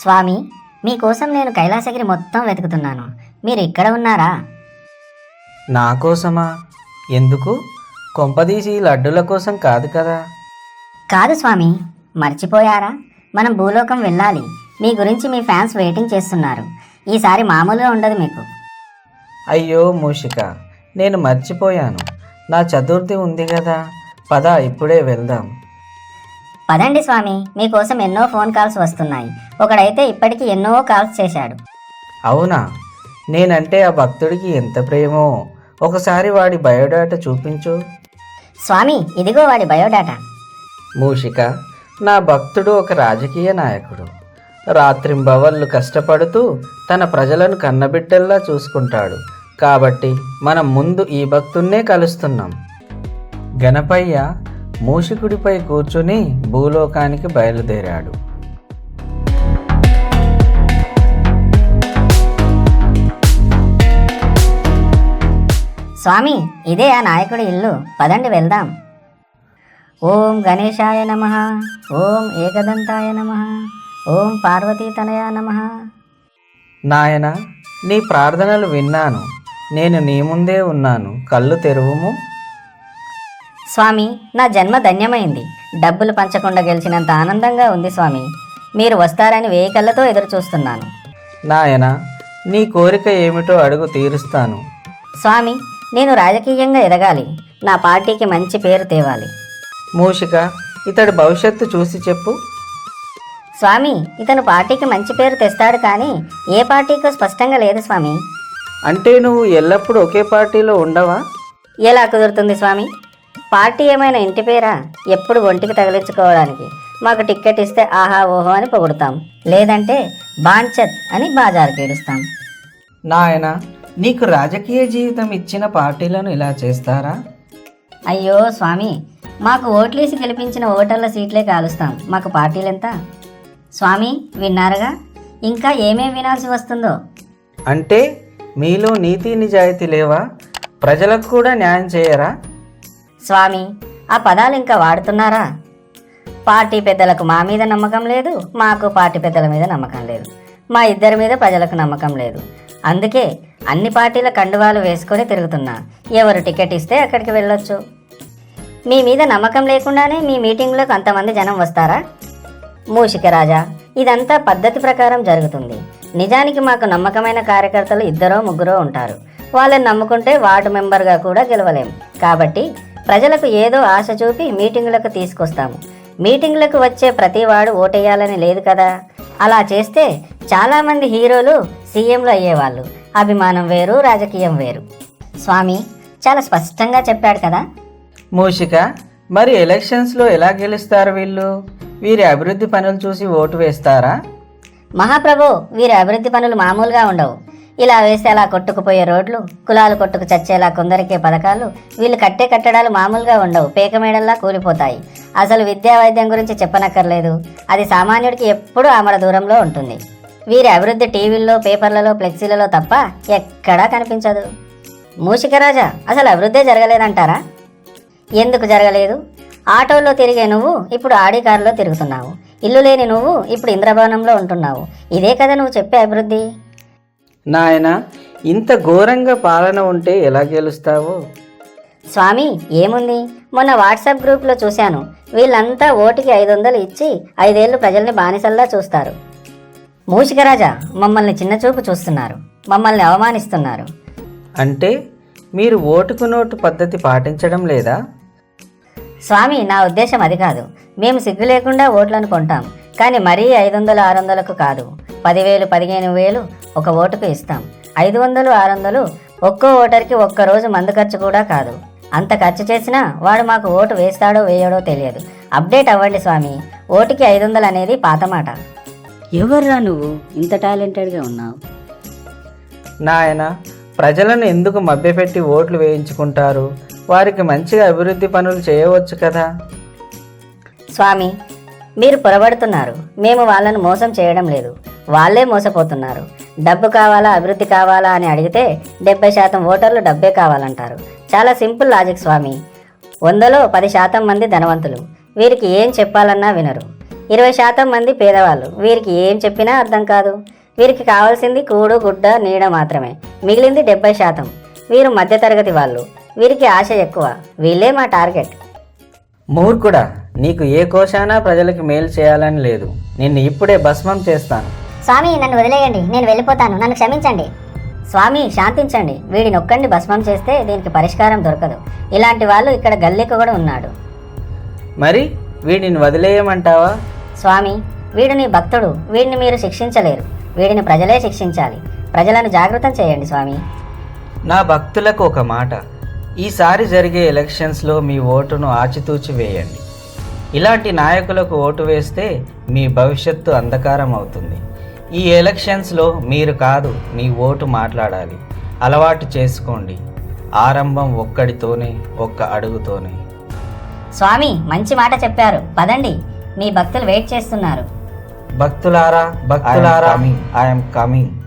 స్వామి మీకోసం నేను కైలాసగిరి మొత్తం వెతుకుతున్నాను. మీరు ఇక్కడ ఉన్నారా? నా కోసమా? ఎందుకు? కొంపదీసి లడ్డుల కోసం కాదు కదా. కాదు స్వామి మర్చిపోయారా? మనం భూలోకం వెళ్ళాలి. మీ గురించి మీ ఫ్యాన్స్ వెయిటింగ్ చేస్తున్నారు. ఈసారి మామూలుగా ఉండదు మీకు. అయ్యో మూషిక నేను మర్చిపోయాను. నా చతుర్థి ఉంది కదా. పద ఇప్పుడే వెళ్దాం. పదండి స్వామి మీకోసం ఎన్నో ఫోన్ కాల్స్ వస్తున్నాయి. ఒకడైతే ఇప్పటికీ ఎన్నో కాల్స్ చేశాడు. అవునా? నేనంటే ఆ భక్తుడికి ఎంత ప్రేమో. ఒకసారి వాడి బయోడాటా చూపించు. స్వామి ఇదిగో వాడి బయోడాటా. మూషిక నా భక్తుడు ఒక రాజకీయ నాయకుడు. రాత్రింబవళ్ళు కష్టపడుతూ తన ప్రజలను కన్నబిడ్డల్లా చూసుకుంటాడు. కాబట్టి మనం ముందు ఈ భక్తున్నే కలుస్తున్నాం. గణపయ్య మూషికుడిపై కూర్చుని భూలోకానికి బయలుదేరాడు. స్వామి ఇదే ఆ నాయకుడి ఇల్లు. పదండి వెళ్దాం. ఓం గణేశాయ నమ. ఓం ఏకదంతాయ నమ. ఓం పార్వతీతనయ నమ. నాయన నీ ప్రార్థనలు విన్నాను. నేను నీ ముందే ఉన్నాను. కళ్ళు తెరువుము. స్వామి నా జన్మ ధన్యమైంది. డబ్బులు పంచకుండా గెలిచినంత ఆనందంగా ఉంది స్వామి. మీరు వస్తారని వేయి కళ్ళతో ఎదురు చూస్తున్నాను నాయన నీ కోరిక ఏమిటో అడుగు తీరుస్తాను. స్వామి నేను రాజకీయంగా ఎదగాలి. నా పార్టీకి మంచి పేరు తేవాలి. మూషిక ఇతడి భవిష్యత్తు చూసి చెప్పు. స్వామి ఇతను పార్టీకి మంచి పేరు తెస్తాడు కానీ ఏ పార్టీకో స్పష్టంగా లేదు స్వామి. అంటే నువ్వు ఎల్లప్పుడూ ఒకే పార్టీలో ఉండవా? ఎలా కుదురుతుంది స్వామి? పార్టీ ఏమైనా ఇంటి పేరా? ఎప్పుడు ఒంటికి తగిలించుకోవడానికి? మాకు టిక్కెట్ ఇస్తే ఆహా ఓహో అని పొగుడుతాం. లేదంటే బాంచత్ అని బాజారు ఏడుస్తాం నాయన నీకు రాజకీయ జీవితం ఇచ్చిన పార్టీలను ఇలా చేస్తారా? అయ్యో స్వామి మాకు ఓట్లేసి గెలిపించిన ఓటర్ల సీట్లే కాలుస్తాం. మాకు పార్టీలెంత? స్వామి విన్నారుగా? ఇంకా ఏమేం వినాల్సి వస్తుందో? అంటే మీలో నీతి నిజాయితీ లేవా? ప్రజలకు కూడా న్యాయం చేయరా? స్వామి ఆ పదాలు ఇంకా వాడుతున్నారా? పార్టీ పెద్దలకు మా మీద నమ్మకం లేదు మాకు పార్టీ పెద్దల మీద నమ్మకం లేదు. మా ఇద్దరి మీద ప్రజలకు నమ్మకం లేదు. అందుకే అన్ని పార్టీల కండువాలు వేసుకొని తిరుగుతున్నా. ఎవరు టికెట్ ఇస్తే అక్కడికి వెళ్ళొచ్చు. మీ మీద నమ్మకం లేకుండానే మీ మీటింగ్లోకి అంతమంది జనం వస్తారా? మూషిక రాజా ఇదంతా పద్ధతి ప్రకారం జరుగుతుంది. నిజానికి మాకు నమ్మకమైన కార్యకర్తలు ఇద్దరో ముగ్గురో ఉంటారు. వాళ్ళని నమ్ముకుంటే వార్డు మెంబర్గా కూడా గెలవలేం. కాబట్టి ప్రజలకు ఏదో ఆశ చూపి మీటింగులకు తీసుకొస్తాము. మీటింగులకు వచ్చే ప్రతి వాడు ఓటేయాలని లేదు కదా? అలా చేస్తే చాలామంది హీరోలు సీఎంలు అయ్యేవాళ్ళు. అభిమానం వేరు రాజకీయం వేరు. స్వామి చాలా స్పష్టంగా చెప్పాడు కదా? మూషిక మరి ఎలక్షన్స్లో ఎలా గెలుస్తారు వీళ్ళు? వీరి అభివృద్ధి పనులు చూసి ఓటు వేస్తారా? మహాప్రభు వీరి అభివృద్ధి పనులు మామూలుగా ఉండవు. ఇలా వేసేలా కొట్టుకుపోయే రోడ్లు కులాలు కొట్టుకు చచ్చేలా కొందరికే పథకాలు వీళ్ళు కట్టే కట్టడాలు మామూలుగా ఉండవు పేకమేడల్లా కూలిపోతాయి. అసలు విద్యా వైద్యం గురించి చెప్పనక్కర్లేదు. అది సామాన్యుడికి ఎప్పుడూ ఆమడ దూరంలో ఉంటుంది. వీరి అభివృద్ధి టీవీల్లో పేపర్లలో ఫ్లెక్సీలలో తప్ప ఎక్కడా కనిపించదు. మూషికరాజా అసలు అభివృద్ధే జరగలేదంటారా? ఎందుకు జరగలేదు? ఆటోలో తిరిగే నువ్వు ఇప్పుడు ఆడి కారులో తిరుగుతున్నావు. ఇల్లు లేని నువ్వు ఇప్పుడు ఇంద్రభవనంలో ఉంటున్నావు. ఇదే కదా నువ్వు చెప్పే అభివృద్ధి? నాయన ఇంత ఘోరంగా పాలన ఉంటే ఎలా గెలుస్తావో? స్వామి ఏముంది? మొన్న వాట్సాప్ గ్రూప్లో చూశాను. వీళ్ళంతా ఓటుకి ఐదు వందలు ఇచ్చి ఐదేళ్ళు ప్రజల్ని బానిసల్లా చూస్తారు. మూషికరాజా మమ్మల్ని చిన్నచూపు చూస్తున్నారు. మమ్మల్ని అవమానిస్తున్నారు. అంటే మీరు ఓటుకు నోటు పద్ధతి పాటించడం లేదా? స్వామి నా ఉద్దేశం అది కాదు. మేము సిగ్గు లేకుండా ఓట్లను కొంటాం. కానీ మరీ ఐదు వందలు ఆరు వందలకు కాదు. పదివేలు పదిహేను వేలు ఒక ఓటుకు ఇస్తాం. ఐదు వందలు ఆరు వందలు ఒక్కో ఓటర్కి ఒక్క రోజు మందు ఖర్చు కూడా కాదు. అంత ఖర్చు చేసినా వాడు మాకు ఓటు వేస్తాడో వేయడో తెలియదు. అప్డేట్ అవ్వండి స్వామి. ఓటుకి ఐదు వందలు అనేది పాత మాట. ఎవర్రా నువ్వు? ఇంత టాలెంటెడ్గా ఉన్నావు. నాయన ప్రజలను ఎందుకు మభ్యపెట్టి ఓట్లు వేయించుకుంటారు? వారికి మంచిగా అభివృద్ధి పనులు చేయవచ్చు కదా. స్వామి మీరు పొరబడుతున్నారు. మేము వాళ్ళను మోసం చేయడం లేదు. వాళ్ళే మోసపోతున్నారు. డబ్బు కావాలా అభివృద్ధి కావాలా అని అడిగితే డెబ్బై శాతం ఓటర్లు డబ్బే కావాలంటారు. చాలా సింపుల్ లాజిక్ స్వామి. వందలో పది శాతం మంది ధనవంతులు. వీరికి ఏం చెప్పాలన్నా వినరు. ఇరవై శాతం మంది పేదవాళ్ళు. వీరికి ఏం చెప్పినా అర్థం కాదు. వీరికి కావాల్సింది కూడు గుడ్డ నీడ మాత్రమే. మిగిలింది డెబ్బై శాతం. వీరు మధ్యతరగతి వాళ్ళు. వీరికి ఆశ ఎక్కువ. వీళ్ళే మా టార్గెట్. మూర్ఖుడా నీకు ఏ కోశానా ప్రజలకు మేలు చేయాలని లేదు. నిన్ను ఇప్పుడే భస్మం చేస్తాను. స్వామి నన్ను వదిలేయండి. నేను వెళ్ళిపోతాను. నన్ను క్షమించండి. స్వామి శాంతించండి. వీడిని ఒక్కడిని భస్మం చేస్తే దీనికి పరిష్కారం దొరకదు. ఇలాంటి వాళ్ళు ఇక్కడ గల్లీకి కూడా ఉన్నాడు. మరి వీడిని వదిలేయమంటావా? స్వామి వీడు నీ భక్తుడు వీడిని మీరు శిక్షించలేరు. వీడిని ప్రజలే శిక్షించాలి. ప్రజలను జాగృతం చేయండి స్వామి. నా భక్తులకు ఒక మాట. ఈసారి జరిగే ఎలక్షన్స్లో మీ ఓటును ఆచితూచి వేయండి. ఇలాంటి నాయకులకు ఓటు వేస్తే మీ భవిష్యత్తు అంధకారం అవుతుంది. ఈ ఎలక్షన్స్లో మీరు కాదు మీ ఓటు మాట్లాడాలి. అలవాటు చేసుకోండి. ఆరంభం ఒక్కడితోనే ఒక్క అడుగుతోనే. స్వామి మంచి మాట చెప్పారు. పదండి. మీ భక్తులు వెయిట్ చేస్తున్నారు. భక్తులారా భక్తులారా. I'm coming